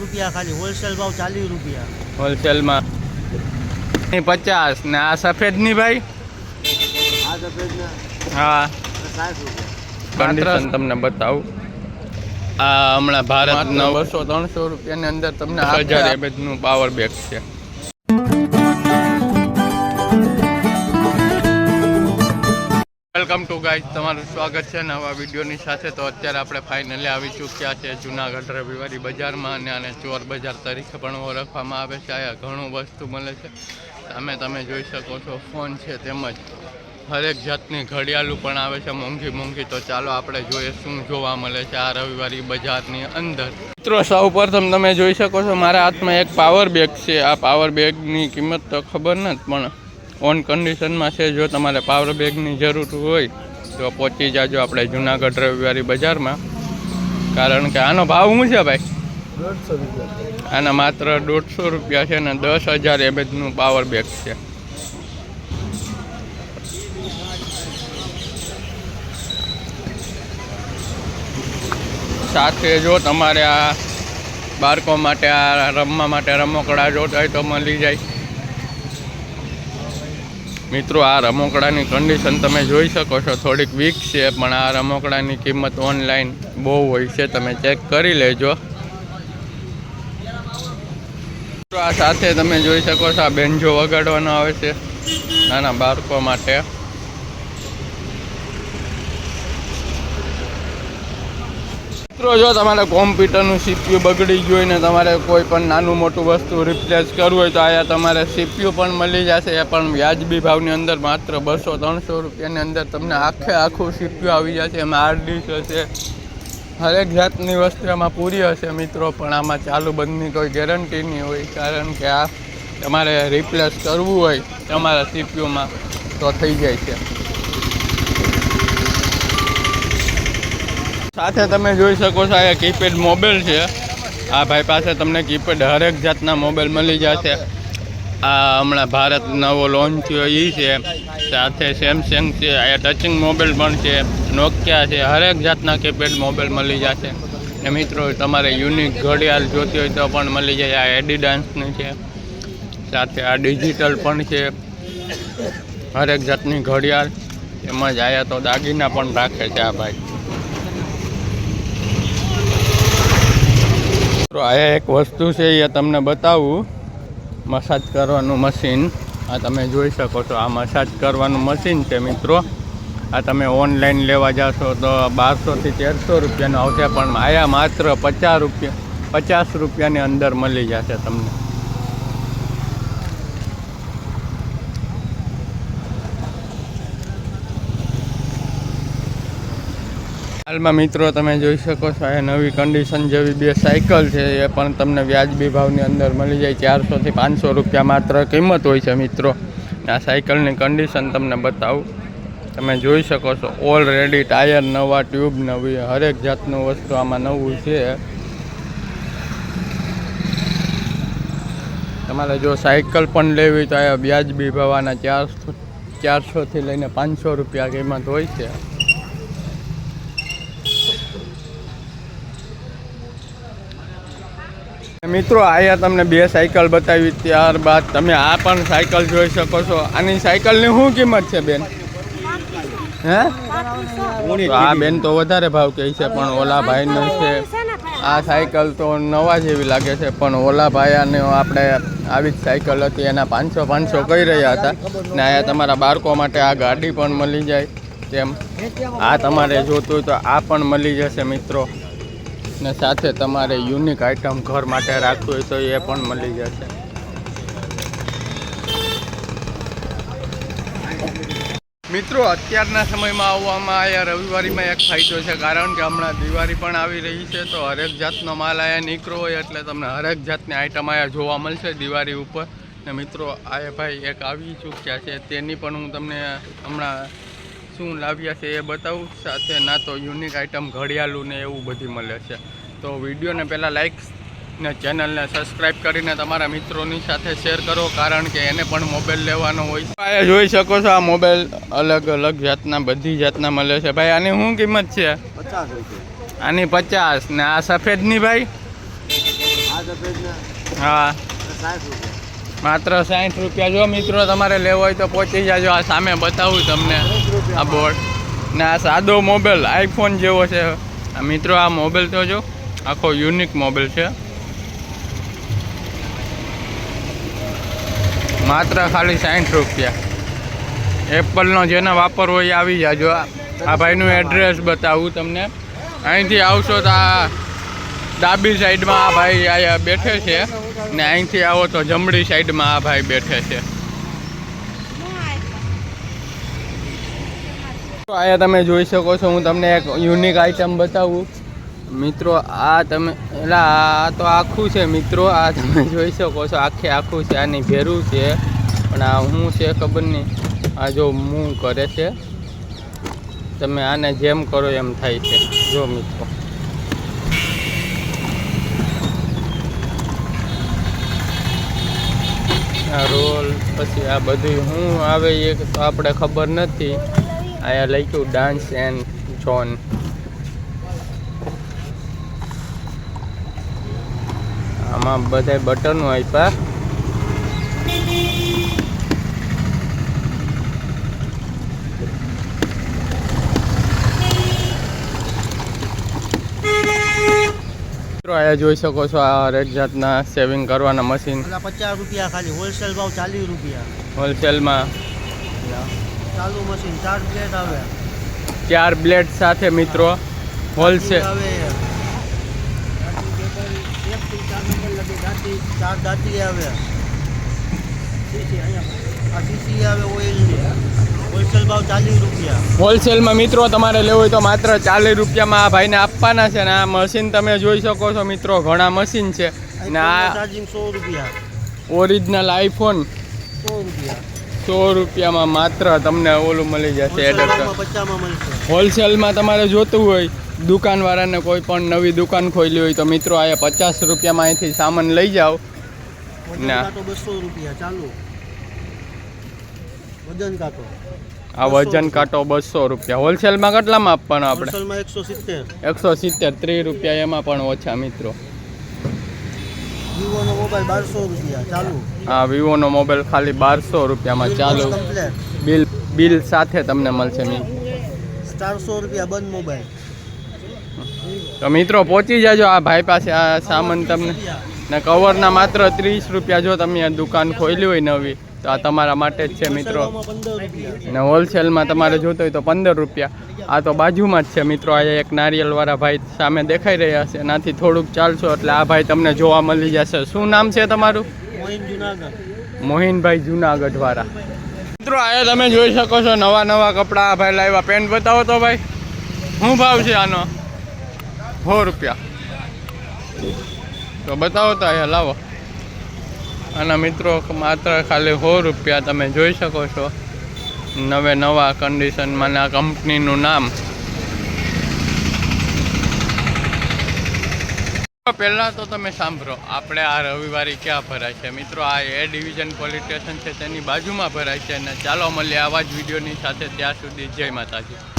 રૂપિયા ખાલી હોલસેલ ભાવ ચાલીસ રૂપિયા. હોલસેલમાં? પચાસ ને આ સફેદની ભાઈ? આ સફેદના? હા. કન્ડિશન તમને બતાવું. આ હમણાં ભારત બસો ત્રણસો રૂપિયાની અંદર તમને હજાર એમએચનું પાવર બેગ છે. વેલકમ ટુ ગાઈઝ તમારું સ્વાગત છે નવા વિડીયોની સાથે. તો અત્યારે આપણે ફાઇનલી આવી ચૂક્યા છે? જુનાગઢ રવિવારી બજારમાં અને આને ચોર બજાર તરીકે પણ ઓળખવામાં આવે છે. અહીંયા ઘણું વસ્તુ મળે છે. સામે તમે જોઈ શકો છો, ફોન છે તેમજ હરેક જાતની ઘડિયાળું પણ આવે છે, મોંઘી મોંઘી. તો ચાલો આપણે જોઈએ શું જોવા મળે છે આ રવિવારી બજારની અંદર. મિત્રો, સૌ પ્રથમ તમે જોઈ શકો છો, મારા હાથમાં એક પાવર બેગ છે. આ પાવર બેગની કિંમત તો ખબર નથી, પણ ઓન કન્ડિશનમાં છે જો તમારે પાવર બેગની જરૂર હોય તો પહોંચી જાજો આપણે જુનાગઢ રવિવારી બજારમાં. કારણ કે આનો ભાવ શું છે ભાઈ? આના માત્ર દોઢસો રૂપિયા છે અને દસ હજાર એમએચનું પાવર બેગ છે. સાથે જો તમારે આ બાળકો માટે આ રમવા માટે રમકડા જોતા હોય તો મળી જાય. મિત્રો, આ રમકડાની કન્ડિશન તમે જોઈ શકો છો. થોડીક વીક છે, પણ આ રમકડાની કિંમત ઓનલાઈન બહુ હોય છે. તમે ચેક કરી લેજો. આ સાથે તમે જોઈ શકો છો, આ બેન્જો વગાડવાનો આવે છે. નાના બાળકો માટે. મિત્રો, જો તમારે કોમ્પ્યુટરનું સીપીયુ બગડી ગયું હોય ને તમારે કોઈ પણ નાનું મોટું વસ્તુ રિપ્લેસ કરવું હોય તો અહીંયા તમારે સીપીયુ પણ મળી જશે. એ પણ વ્યાજબી ભાવની અંદર માત્ર બસો ત્રણસો રૂપિયાની અંદર તમને આખે આખું સીપીયુ આવી જશે. એમાં હાર્ડ હશે. હરેક જાતની વસ્તુ એમાં પૂરી હશે મિત્રો, પણ આમાં ચાલુ બંધની કોઈ ગેરંટી નહીં હોય. કારણ કે આ તમારે રિપ્લેસ કરવું હોય તમારા સીપીયુમાં તો થઈ જાય છે. સાથે તમે જોઈ શકો છો આ કીપેડ મોબાઈલ છે. આ ભાઈ પાસે તમને કીપેડ હરેક જાતના મોબાઈલ મળી જશે. આ હમણાં ભારત નવો લોન્ચ થયો એ છે. સાથે સેમસંગ છે, આ ટચિંગ મોબાઈલ પણ છે નોકિયા છે, હરેક જાતના કીપેડ મોબાઈલ મળી જશે. ને મિત્રો, તમારે યુનિક ઘડિયાળ જોતી હોય તો પણ મળી જાય. આ એડિડાન્સની છે. સાથે આ ડિજિટલ પણ છે. હરેક જાતની ઘડિયાળ. એમાં જ આયા તો દાગીના પણ રાખે છે આ ભાઈ. આ એક વસ્તુ છે એ તમને બતાવું. મસાજ કરવાનું મશીન. આ તમે જોઈ શકો છો, આ મસાજ કરવાનું મશીન છે મિત્રો. આ તમે ઓનલાઈન લેવા જશો તો બારસોથી તેરસો રૂપિયાનું આવશે, પણ આયા માત્ર પચાસ રૂપિયા, પચાસ રૂપિયાની અંદર મળી જશે તમને. હાલમાં મિત્રો તમે જોઈ શકો છો, આ નવી કન્ડિશન જેવી બે સાયકલ છે, એ પણ તમને વ્યાજબી ભાવની અંદર મળી જાય ચારસોથી પાંચસો રૂપિયા માત્ર કિંમત હોય છે મિત્રો. આ સાયકલની કન્ડિશન તમને બતાવું. તમે જોઈ શકો છો ઓલરેડી ટાયર નવા ટ્યુબ નવી હરેક જાતનું વસ્તુ આમાં નવું છે. તમારે જો સાયકલ પણ લેવી તો આ વ્યાજબી ભાવના ચારસો ચારસોથી લઈને પાંચસો રૂપિયા કિંમત હોય છે. મિત્રો આયા તમને બે સાયકલ બતાવી ત્યારબાદ તમે આ પણ સાયકલ જોઈ શકો છો. આની સાયકલની શું કિંમત છે, બેન? હે? આ બેન તો વધારે ભાવ કહે છે, પણ ઓલા ભાઈનો છે. આ સાયકલ તો નવા જેવી લાગે છે, પણ ઓલા ભાયાને આપણે આવી જ સાયકલ હતી, એના પાંચસો પાંચસો કહી રહ્યા હતા. ને અહીંયા તમારા બાળકો માટે આ ગાડી પણ મળી જાય, તેમ. આ તમારે જોતું તો આ પણ મળી જશે, મિત્રો. ને સાથે તમારે યુનિક આઇટમ ઘર માટે રાખવું હોય તો એ પણ મળી જશે. મિત્રો, અત્યારના સમયમાં આવવામાં આવ્યા રવિવારીમાં એક ફાયદો છે, કારણ કે હમણાં દિવાળી પણ આવી રહી છે, તો હરેક જાતનો માલ અહીંયા નીકળો હોય એટલે તમને હરેક જાતની આઈટમ અહીંયા જોવા મળશે દિવાળી ઉપર. ને મિત્રો, આ ભાઈ એક આવી ચૂક્યા છે, તેની પણ હું તમને હમણાં શું લાવ્યા છે એ બતાવું. સાથે ના તો યુનિક આઇટમ ઘડિયાળું ને એવું બધી મળે છે. તો વિડીયોને પહેલાં લાઇક ને ચેનલને સબસ્ક્રાઈબ કરીને તમારા મિત્રોની સાથે શેર કરો કારણ કે એને પણ મોબાઈલ લેવાનો હોય છે. જોઈ શકો છો આ મોબાઈલ અલગ અલગ જાતના બધી જાતના મળે છે. ભાઈ આની શું કિંમત છે? આની પચાસ ને આ સફેદની ભાઈ? હા. માત્ર સાઠ રૂપિયા જો મિત્રો તમારે લેવો હોય તો પહોંચી જાજો. આ સામે બતાવું તમને આ બોર્ડ. ને આ સાદો મોબાઈલ, આઈફોન જેવો છે. મિત્રો આ મોબાઈલ તો જો, આખો યુનિક મોબાઈલ છે. માત્ર ખાલી સાઠ રૂપિયા. એપલનો જેને વાપરવો એ આવી જાજો. આ ભાઈનું એડ્રેસ બતાવું તમને. અહીંથી આવશો તો આ ડાબી સાઈડમાં આ ભાઈ અહીંયા બેઠે છે ને અહીંથી આવો તો જમણી સાઈડમાં આ ભાઈ બેઠે છે. અહીંયા તમે જોઈ શકો છો, હું તમને એક યુનિક આઈટમ બતાવું. મિત્રો, આ તમે, એલા, આ તો આખું છે મિત્રો, આ તમે જોઈ શકો છો, આખે આખું છે, આની ભેરું છે. પણ આ શું છે ખબર નહીં. આ જો મું કરે છે. તમે આને જેમ કરો એમ થાય છે. જો મિત્રો. પછી આ બધું શું આવે એ તો આપણે ખબર નથી. અહીંયા લખ્યું ડાન્સ એન્ડ જોન. આમાં બધા બટનો આપ્યા. અહીંયા જોઈ શકો છો આ હરેક જાતના સેવિંગ કરવાના મશીન પચાસ રૂપિયા ખાલી હોલસેલ ભાવ ચાલીસ રૂપિયા. હોલસેલમાં ચાલુ મશીન ચાર બ્લેડ આવે. ચાર બ્લેડ સાથે મિત્રો હોલસેલ આવે. એક ચાર દાંતી ચાર દાંતી આવે. આવે હોલસેલ ભાવ ચાલીસ રૂપિયા. હોલસેલમાં મિત્રો તમારે લેવું હોય તો માત્ર ચાલીસ રૂપિયામાં આ ભાઈને આપવાના છે ને આ મશીન તમે જોઈ શકો છો મિત્રો ઘણા મશીન છે. ને આ ચાર્જિંગ સો રૂપિયા. ઓરિજિનલ આઈફોન સો રૂપિયા. સો રૂપિયામાં માત્ર તમને ઓલું મળી જશે એડપ્ટર હોલસેલમાં તમારે જોતું હોય દુકાનવાળાને કોઈ પણ નવી દુકાન ખોલી હોય તો મિત્રો આ પચાસ રૂપિયામાં અહીંથી સામાન લઈ જાઓ. ના. બસો રૂપિયા ચાલુ. વજન કાંટો. આ વજન કાંટો બસો રૂપિયા. હોલસેલમાં કેટલામાં આપવાનો આપણે? હોલસેલમાં એકસો સિત્તેર. એકસો સિત્તેર ત્રીસ રૂપિયા એમાં પણ ઓછા મિત્રો. વિવોનો મોબાઈલ બારસો રૂપિયા ચાલુ. આ વિવોનો મોબાઈલ ખાલી બારસો રૂપિયામાં ચાલુ. બિલ બિલ સાથે તમને મળશે મિત્ર ચારસો રૂપિયા બંધ મોબાઈલ. તો મિત્રો પહોંચી જાજો આ ભાઈ પાસે આ સામાન તમને. ને કવરના માત્ર ત્રીસ રૂપિયા જો તમે દુકાન ખોલી હોય નવી. તો આ તમારા માટે જ છે મિત્રો. ને અને હોલસેલમાં તમારે જોતો હોય તો પંદર રૂપિયા. આ તો બાજુમાં જ છે મિત્રો. આ એક નારિયેલવાળા ભાઈ સામે દેખાઈ રહ્યા છે. એનાથી થોડુંક ચાલશો એટલે આ ભાઈ તમને જોવા મળી જશે. શું નામ છે તમારું? મોહિનભાઈ જુનાગઢ. વાળા મિત્રો આ તમે જોઈ શકો છો નવા નવા કપડાં આ ભાઈ લાવ્યા. પેન્ટ બતાવો તો ભાઈ. શું ભાવ છે આનો? સો રૂપિયા. તો બતાવો તો અહીંયા લાવો. આના મિત્રો, માત્ર ખાલી સો રૂપિયા તમે જોઈ શકો છો. નવે નવા કન્ડિશનમાં આ કંપનીનું નામ. પહેલાં તો તમે સાંભળો, આપણે આ રવિવારે ક્યાં ભરાય છે? મિત્રો, આ એ ડિવિઝન પોલીસ સ્ટેશન છે, તેની બાજુમાં ભરાય છે. અને ચાલો મળીએ આવા જ વિડીયોની સાથે ત્યાં સુધી જય માતાજી.